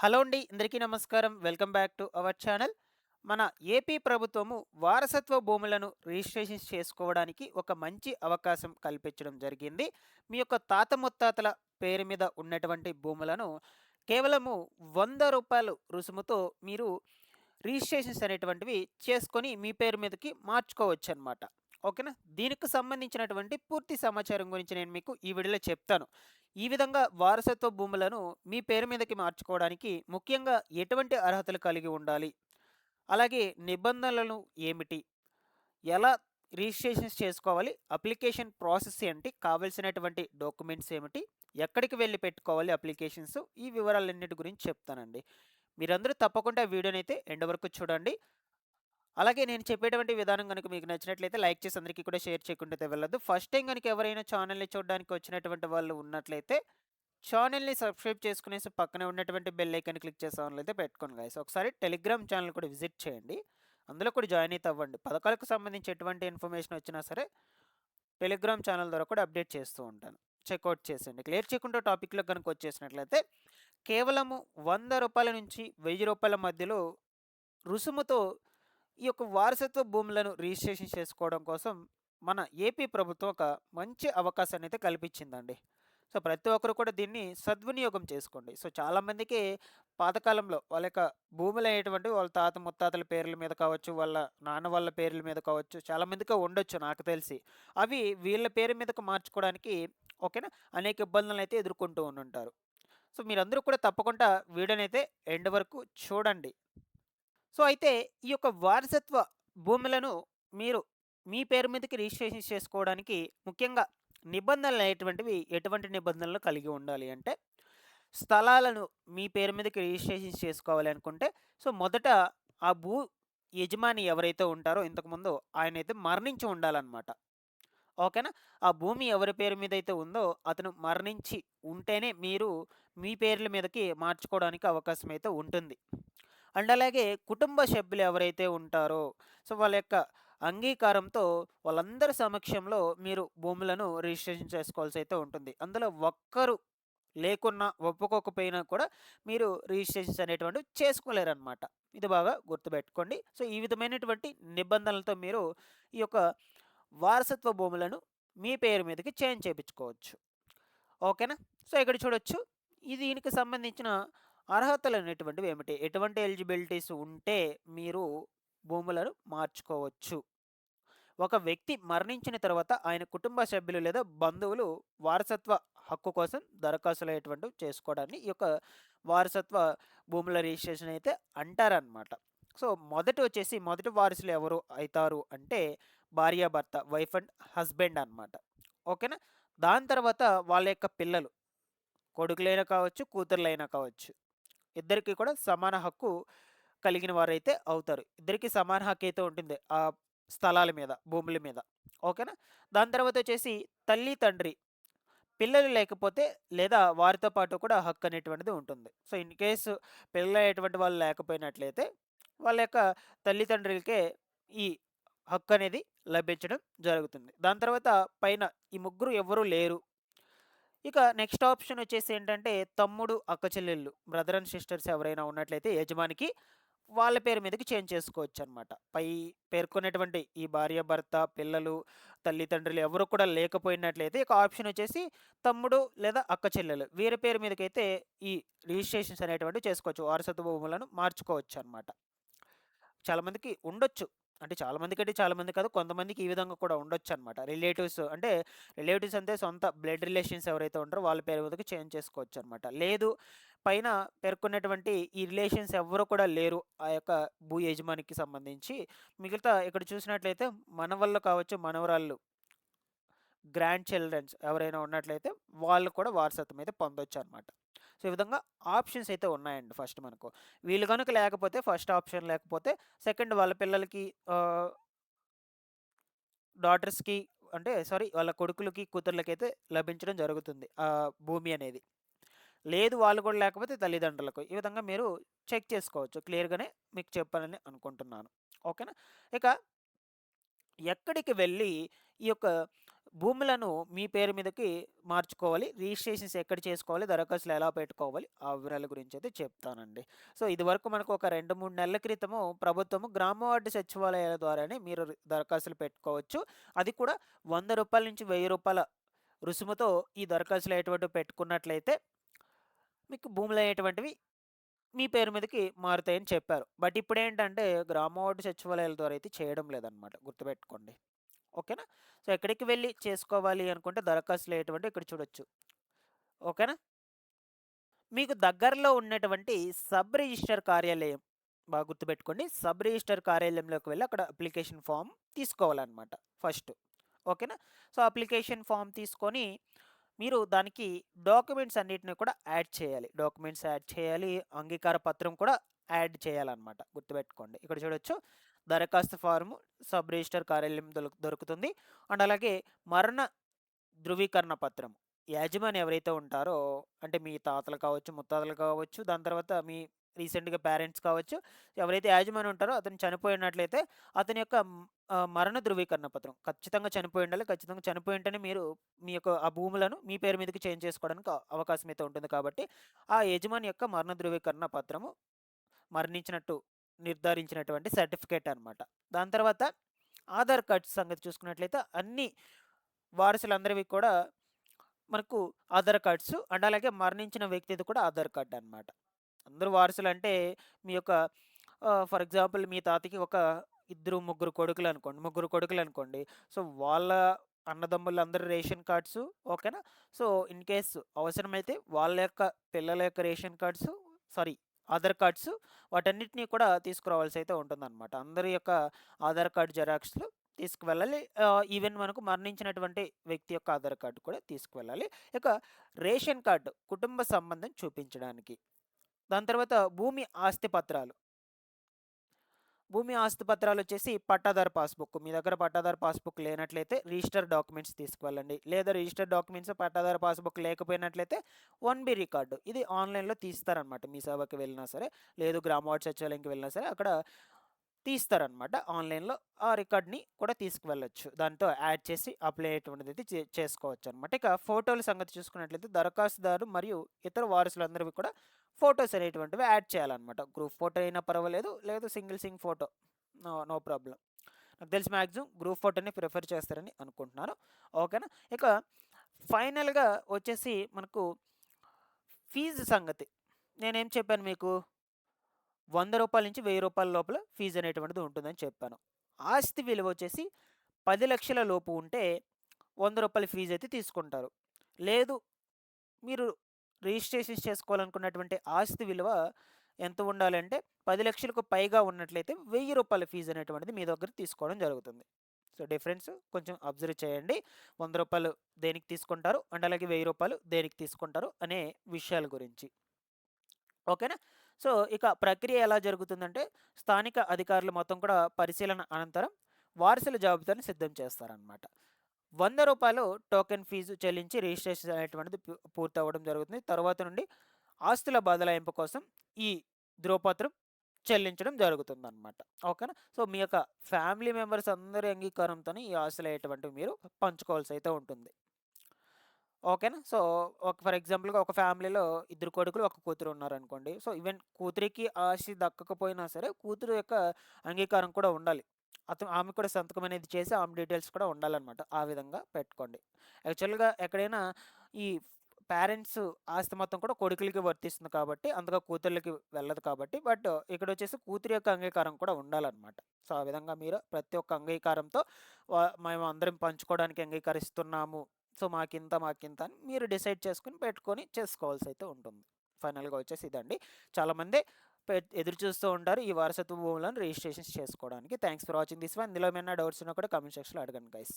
Hello అండి. అందరికీ నమస్కారం. Welcome back to our channel. మన ఏపీ ప్రభుత్వము వారసత్వ భూములను రిజిస్ట్రేషన్ చేసుకోవడానికి ఒక మంచి అవకాశం కల్పించడం జరిగింది. మీ యొక్క తాత ముత్తాతల పేరు మీద ఉన్నటువంటి భూములను కేవలము వంద రూపాయలు రుసుముతో మీరు రిజిస్ట్రేషన్స్ అనేటువంటివి చేసుకొని మీ పేరు మీదకి మార్చుకోవచ్చు అనమాట ఓకేనా? దీనికి సంబంధించినటువంటి పూర్తి సమాచారం గురించి నేను మీకు ఈ వీడియోలో చెప్తాను. ఈ విధంగా వారసత్వ భూములను మీ పేరు మీదకి మార్చుకోవడానికి ముఖ్యంగా ఎటువంటి అర్హతలు కలిగి ఉండాలి? అలాగే నిబంధనలు ఏమిటి? ఎలా రిజిస్ట్రేషన్స్ చేసుకోవాలి? అప్లికేషన్ ప్రాసెస్ ఏంటి? కావలసినటువంటి డాక్యుమెంట్స్ ఏమిటి? ఎక్కడికి వెళ్ళి పెట్టుకోవాలి అప్లికేషన్స్? ఈ వివరాలన్నిటి గురించి చెప్తానండి. మీరందరూ తప్పకుండా వీడియోనైతే ఎండ ఎండ్ వరకు చూడండి. అలాగే నేను చెప్పేటువంటి విధానం కనుక మీకు నచ్చినట్లయితే లైక్ చేసి అందరికీ కూడా షేర్ చేయకుండా వెళ్ళదు ఫస్ట్ టైం కనుక ఎవరైనా ఛానల్ని చూడడానికి వచ్చినటువంటి వాళ్ళు ఉన్నట్లయితే ఛానల్ని సబ్స్క్రైబ్ చేసుకునేసి పక్కనే ఉన్నటువంటి బెల్ ఐకన్ క్లిక్ చేసే అయితే పెట్టుకోండి గాయస్. ఒకసారి టెలిగ్రామ్ ఛానల్ కూడా విజిట్ చేయండి. అందులో కూడా జాయిన్ అయితే అవ్వండి. పథకాలకు సంబంధించి ఎటువంటి ఇన్ఫర్మేషన్ వచ్చినా సరే టెలిగ్రామ్ ఛానల్ ద్వారా కూడా అప్డేట్ చేస్తూ ఉంటాను. చెక్అవుట్ చేసేయండి. క్లియర్ చేయకుండా టాపిక్లో కనుక వచ్చేసినట్లయితే కేవలము వంద రూపాయల నుంచి వెయ్యి రూపాయల మధ్యలో రుసుముతో ఈ యొక్క వారసత్వ భూములను రిజిస్ట్రేషన్ చేసుకోవడం కోసం మన ఏపీ ప్రభుత్వం ఒక మంచి అవకాశాన్ని అయితే కల్పించిందండి. సో ప్రతి ఒక్కరు కూడా దీన్ని సద్వినియోగం చేసుకోండి. సో చాలామందికి పాతకాలంలో వాళ్ళ యొక్క భూములు అనేటువంటి వాళ్ళ తాత ముత్తాతల పేర్ల మీద కావచ్చు వాళ్ళ నాన్న వాళ్ళ పేర్ల మీద కావచ్చు చాలామందికి ఉండొచ్చు నాకు తెలిసి. అవి వీళ్ళ పేరు మీదకి మార్చుకోవడానికి ఓకేనా? అనేక ఇబ్బందులను అయితే ఎదుర్కొంటూ ఉంటారు సో మీరందరూ కూడా తప్పకుండా వీడియోని అయితే ఎండ్ వరకు చూడండి. సో అయితే ఈ యొక్క వారసత్వ భూములను మీరు మీ పేరు మీదకి రిజిస్ట్రేషన్ చేసుకోవడానికి ముఖ్యంగా నిబంధనలు అనేటువంటివి ఎటువంటి నిబంధనలు కలిగి ఉండాలి అంటే స్థలాలను మీ పేరు మీదకి రిజిస్ట్రేషన్ చేసుకోవాలి అనుకుంటే సో మొదట ఆ భూ యజమాని ఎవరైతే ఉంటారో ఇంతకుముందు ఆయన అయితే మరణించి ఉండాలన్నమాట. ఓకేనా? ఆ భూమి ఎవరి పేరు మీద అయితే ఉందో అతను మరణించి ఉంటేనే మీరు మీ పేర్ల మీదకి మార్చుకోవడానికి అవకాశం అయితే ఉంటుంది. అండ్ అలాగే కుటుంబ సభ్యులు ఎవరైతే ఉంటారో సో వాళ్ళ యొక్క అంగీకారంతో వాళ్ళందరి సమక్షంలో మీరు భూములను రిజిస్ట్రేషన్ చేసుకోవాల్సి అయితే ఉంటుంది. అందులో ఒక్కరు లేకున్నా ఒప్పుకోకపోయినా కూడా మీరు రిజిస్ట్రేషన్స్ అనేటువంటివి చేసుకోలేరనమాట ఇది బాగా గుర్తుపెట్టుకోండి. సో ఈ విధమైనటువంటి నిబంధనలతో మీరు ఈ యొక్క వారసత్వ భూములను మీ పేరు మీదకి చేంజ్ చేయించుకోవచ్చు. ఓకేనా? సో ఇక్కడ చూడొచ్చు. ఇది దీనికి సంబంధించిన అర్హతలు అనేటువంటివి ఏమిటి ఎటువంటి ఎలిజిబిలిటీస్ ఉంటే మీరు భూములను మార్చుకోవచ్చు. ఒక వ్యక్తి మరణించిన తర్వాత ఆయన కుటుంబ సభ్యులు లేదా బంధువులు వారసత్వ హక్కు కోసం దరఖాస్తులు అయ్యేటువంటివి చేసుకోవడాన్ని ఈ యొక్క వారసత్వ భూముల రిజిస్ట్రేషన్ అయితే అంటారనమాట సో మొదట వచ్చేసి మొదటి వారసులు ఎవరు అవుతారు అంటే భార్యాభర్త వైఫ్ అండ్ హస్బెండ్ అనమాట ఓకేనా? దాని తర్వాత వాళ్ళ యొక్క పిల్లలు కొడుకులైనా కావచ్చు కూతుర్లైనా కావచ్చు. ఇద్దరికి కూడా సమాన హక్కు కలిగిన వారైతే అవుతారు. ఇద్దరికి సమాన హక్కు అయితే ఉంటుంది ఆ స్థలాల మీద భూముల మీద. ఓకేనా? దాని తర్వాత వచ్చేసి తల్లి తండ్రి. పిల్లలు లేకపోతే లేదా వారితో పాటు కూడా హక్కు అనేటువంటిది ఉంటుంది. సో ఇన్ కేసు పిల్లలయ్యేటువంటి వాళ్ళు లేకపోయినట్లయితే వాళ్ళ యొక్క తల్లిదండ్రులకే ఈ హక్కు అనేది లభించడం జరుగుతుంది. దాని తర్వాత పైన ఈ ముగ్గురు ఎవరు లేరు. ఇక నెక్స్ట్ ఆప్షన్ వచ్చేసి ఏంటంటే తమ్ముడు అక్క చెల్లెళ్ళు బ్రదర్ అండ్ సిస్టర్స్ ఎవరైనా ఉన్నట్లయితే యజమానికి వాళ్ళ పేరు మీదకి చేంజ్ చేసుకోవచ్చు అనమాట పై పేర్కొనేటువంటి ఈ భార్య భర్త పిల్లలు తల్లిదండ్రులు ఎవరు కూడా లేకపోయినట్లయితే ఇక ఆప్షన్ వచ్చేసి తమ్ముడు లేదా అక్క చెల్లెలు వీరి పేరు మీదకైతే ఈ రిజిస్ట్రేషన్స్ అనేటువంటివి చేసుకోవచ్చు. వారసత్వ భూములను మార్చుకోవచ్చు అనమాట చాలామందికి ఉండొచ్చు. అంటే చాలామందికి అంటే చాలామంది కాదు. కొంతమందికి ఈ విధంగా కూడా ఉండొచ్చు అనమాట రిలేటివ్స్ అంటే రిలేటివ్స్ అంటే సొంత బ్లడ్ రిలేషన్స్ ఎవరైతే ఉంటారో వాళ్ళ పేరు మీదకి చేంజ్ చేసుకోవచ్చు అనమాట లేదు పైన పేర్కొన్నటువంటి ఈ రిలేషన్స్ ఎవరు కూడా లేరు. ఆ యొక్క భూ యజమానికి సంబంధించి. మిగతా ఇక్కడ చూసినట్లయితే మనవళ్ళు కావచ్చు మనవరాళ్ళు గ్రాండ్ చిల్డ్రన్స్ ఎవరైనా ఉన్నట్లయితే వాళ్ళు కూడా వారసత్వం అయితే పొందొచ్చు అనమాట సో ఈ విధంగా ఆప్షన్స్ అయితే ఉన్నాయండి ఫస్ట్ మనకు. వీళ్ళు కనుక లేకపోతే ఫస్ట్ ఆప్షన్ లేకపోతే సెకండ్ వాళ్ళ పిల్లలకి డాటర్స్కి అంటే సారీ వాళ్ళ కొడుకులకి కూతుర్లకి అయితే లభించడం జరుగుతుంది. ఆ భూమి అనేది. లేదు వాళ్ళు కూడా లేకపోతే తల్లిదండ్రులకు. ఈ విధంగా మీరు చెక్ చేసుకోవచ్చు. క్లియర్గానే మీకు చెప్పాలని అనుకుంటున్నాను. ఓకేనా? ఇక ఎక్కడికి వెళ్ళి ఈ యొక్క భూములను మీ పేరు మీదకి మార్చుకోవాలి. రిజిస్ట్రేషన్స్ ఎక్కడ చేసుకోవాలి? దరఖాస్తులు ఎలా పెట్టుకోవాలి? ఆ వివరాల గురించి అయితే చెప్తానండి. సో ఇదివరకు మనకు ఒక రెండు మూడు నెలల క్రితము ప్రభుత్వము గ్రామవార్డు సచివాలయాల ద్వారానే మీరు దరఖాస్తులు పెట్టుకోవచ్చు. అది కూడా వంద రూపాయల నుంచి వెయ్యి రూపాయల రుసుముతో ఈ దరఖాస్తులు అయ్యేటువంటివి పెట్టుకున్నట్లయితే మీకు భూములు అయ్యేటువంటివి మీ పేరు మీదకి మారుతాయని చెప్పారు. బట్ ఇప్పుడు ఏంటంటే గ్రామవార్డు సచివాలయాల ద్వారా అయితే చేయడం లేదనమాట గుర్తుపెట్టుకోండి. ఓకేనా? సో ఎక్కడికి వెళ్ళి చేసుకోవాలి అనుకుంటే దరఖాస్తులు అయ్యేటువంటి ఇక్కడ చూడొచ్చు. ఓకేనా? మీకు దగ్గరలో ఉన్నటువంటి సబ్ రిజిస్టర్ కార్యాలయం బాగా గుర్తుపెట్టుకోండి. సబ్ రిజిస్టర్ కార్యాలయంలోకి వెళ్ళి అక్కడ అప్లికేషన్ ఫామ్ తీసుకోవాలన్నమాట ఫస్ట్. ఓకేనా? సో అప్లికేషన్ ఫామ్ తీసుకొని మీరు దానికి డాక్యుమెంట్స్ అన్నిటిని కూడా యాడ్ చేయాలి. డాక్యుమెంట్స్ యాడ్ చేయాలి అంగీకార పత్రం కూడా యాడ్ చేయాలన్నమాట గుర్తుపెట్టుకోండి. ఇక్కడ చూడొచ్చు. దరఖాస్తు ఫారము సబ్ రిజిస్టర్ కార్యాలయం దొరుకు దొరుకుతుంది. అండ్ అలాగే మరణ ధృవీకరణ పత్రం యాజమాని ఎవరైతే ఉంటారో అంటే మీ తాతలు కావచ్చు ముత్తాతలు కావచ్చు దాని తర్వాత మీ రీసెంట్గా పేరెంట్స్ కావచ్చు ఎవరైతే యాజమాని ఉంటారో అతను చనిపోయినట్లయితే అతని యొక్క మరణ ధృవీకరణ పత్రం. ఖచ్చితంగా చనిపోయి ఉండాలి. ఖచ్చితంగా చనిపోయి ఉంటేనే మీరు మీ యొక్క ఆ భూములను మీ పేరు మీదకి చేంజ్ చేసుకోవడానికి అవకాశం అయితే ఉంటుంది కాబట్టి ఆ యజమాని యొక్క మరణ ధృవీకరణ పత్రము మరణించినట్టు నిర్ధారించినటువంటి సర్టిఫికేట్ అనమాట దాని తర్వాత ఆధార్ కార్డ్ సంగతి చూసుకున్నట్లయితే అన్ని వారసులందరివి కూడా మనకు ఆధార్ కార్డ్స్ అండ్ అలాగే మరణించిన వ్యక్తిది కూడా ఆధార్ కార్డ్ అనమాట అందరూ వారసులు అంటే మీ యొక్క ఫర్ ఎగ్జాంపుల్ మీ తాతకి ఒక ఇద్దరు ముగ్గురు కొడుకులు అనుకోండి ముగ్గురు కొడుకులు అనుకోండి. సో వాళ్ళ అన్నదమ్ములు అందరు రేషన్ కార్డ్స్ ఓకేనా? సో ఇన్ కేస్ అవసరమైతే వాళ్ళ యొక్క పిల్లల యొక్క ration cards sorry Aadhaar cards వాటన్నిటినీ కూడా తీసుకురావాల్సి అయితే ఉంటుందన్నమాట. అందరి యొక్క ఆధార్ కార్డు జెరాక్స్లు తీసుకువెళ్ళాలి. ఈవెన్ మనకు మరణించినటువంటి వ్యక్తి యొక్క ఆధార్ కార్డు కూడా తీసుకువెళ్ళాలి. ఇక రేషన్ కార్డు కుటుంబ సంబంధం చూపించడానికి. దాని తర్వాత భూమి ఆస్తి పత్రాలు. భూమి ఆస్తి పత్రాలు వచ్చేసి పట్టాదారు పాస్బుక్. మీ దగ్గర పట్టాదారు పాస్బుక్ లేనట్లయితే రిజిస్టర్ డాక్యుమెంట్స్ తీసుకువెళ్ళండి. లేదా రిజిస్టర్ డాక్యుమెంట్స్ పట్టాదారు పాస్బుక్ లేకపోయినట్లయితే వన్ బి రికార్డు. ఇది ఆన్లైన్లో తీస్తారనమాట మీ సేవకి వెళ్ళినా సరే లేదు గ్రామ వార్డ్ సచివాలయంకి వెళ్ళినా సరే అక్కడ తీస్తారనమాట. ఆన్లైన్లో ఆ రికార్డ్ని కూడా తీసుకువెళ్ళొచ్చు. దాంతో యాడ్ చేసి అప్లై అయ్యేటువంటిది అయితే చేసుకోవచ్చు అనమాట ఇక ఫోటోల సంగతి చూసుకున్నట్లయితే దరఖాస్తుదారు మరియు ఇతర వారసులందరివి కూడా ఫొటోస్ అనేటువంటివి యాడ్ చేయాలన్నమాట గ్రూప్ ఫోటో అయినా పర్వాలేదు లేదు single sing photo. No no problem నాకు తెలిసి మ్యాక్సిమం గ్రూప్ ఫోటోని ప్రిఫర్ చేస్తారని అనుకుంటున్నాను. ఓకేనా? ఇక ఫైనల్గా వచ్చేసి మనకు ఫీజు సంగతి. నేనేం చెప్పాను మీకు? వంద రూపాయల నుంచి వెయ్యి రూపాయల లోపల ఫీజు అనేటువంటిది ఉంటుందని చెప్పాను. ఆస్తి విలువ వచ్చేసి పది లక్షల లోపు ఉంటే వంద రూపాయల ఫీజు అయితే తీసుకుంటారు. లేదు మీరు రిజిస్ట్రేషన్ చేసుకోవాలనుకున్నటువంటి ఆస్తి విలువ ఎంత ఉండాలంటే పది లక్షలకు పైగా ఉన్నట్లయితే వెయ్యి రూపాయల ఫీజు అనేటువంటిది మీ దగ్గర తీసుకోవడం జరుగుతుంది. సో డిఫరెన్స్ కొంచెం అబ్జర్వ్ చేయండి. వంద రూపాయలు దేనికి తీసుకుంటారు? అండ్ అలాగే వెయ్యి రూపాయలు దేనికి తీసుకుంటారు? అనే విషయాల గురించి. ఓకేనా? సో ఇక ప్రక్రియ ఎలా జరుగుతుందంటే స్థానిక అధికారులు మొత్తం కూడా పరిశీలన అనంతరం వారసుల జాబితాను సిద్ధం చేస్తారనమాట. వంద రూపాయలు టోకెన్ ఫీజు చెల్లించి రిజిస్ట్రేషన్ అనేటువంటిది పూర్తి జరుగుతుంది. తర్వాత నుండి ఆస్తుల బదలాయింపు కోసం ఈ ధ్రువపత్రం చెల్లించడం జరుగుతుంది అనమాట ఓకేనా? సో మీ యొక్క ఫ్యామిలీ మెంబర్స్ అందరి అంగీకారంతో ఈ ఆస్తులు అయ్యేటువంటివి మీరు పంచుకోవాల్సి అయితే ఉంటుంది. ఓకేనా? సో ఒక ఫర్ ఎగ్జాంపుల్గా ఒక ఫ్యామిలీలో ఇద్దరు కొడుకులు ఒక కూతురు ఉన్నారనుకోండి. సో ఈవెన్ కూతురికి ఆశ దక్కకపోయినా సరే కూతురు యొక్క అంగీకారం కూడా ఉండాలి. అతను ఆమె కూడా సంతకం అనేది చేసి ఆమె డీటెయిల్స్ కూడా ఉండాలన్నమాట ఆ విధంగా పెట్టుకోండి. యాక్చువల్గా ఎక్కడైనా ఈ పేరెంట్స్ ఆస్తి మొత్తం కూడా కొడుకులకి వర్తిస్తుంది కాబట్టి అంతగా కూతుర్లకి వెళ్ళదు కాబట్టి బట్ ఇక్కడ వచ్చేసి కూతురి యొక్క అంగీకారం కూడా ఉండాలన్నమాట. సో ఆ విధంగా మీరు ప్రతి ఒక్క అంగీకారంతో మేము అందరం పంచుకోవడానికి అంగీకరిస్తున్నాము సో మాకింత మాకింత అని మీరు డిసైడ్ చేసుకుని పెట్టుకొని చేసుకోవాల్సి అయితే ఉంటుంది. ఫైనల్గా వచ్చేసి ఇదండి. చాలామంది ఎదురు చూస్తూ ఉంటారు ఈ వారసత్వ భూములను రిజిస్ట్రేషన్ చేసుకోవడానికి. Thanks for watching this one. ఇందులో ఏమైనా డౌట్స్ ఉన్నా కూడా కామెంట్ సెక్షన్లో అడగండి గైస్.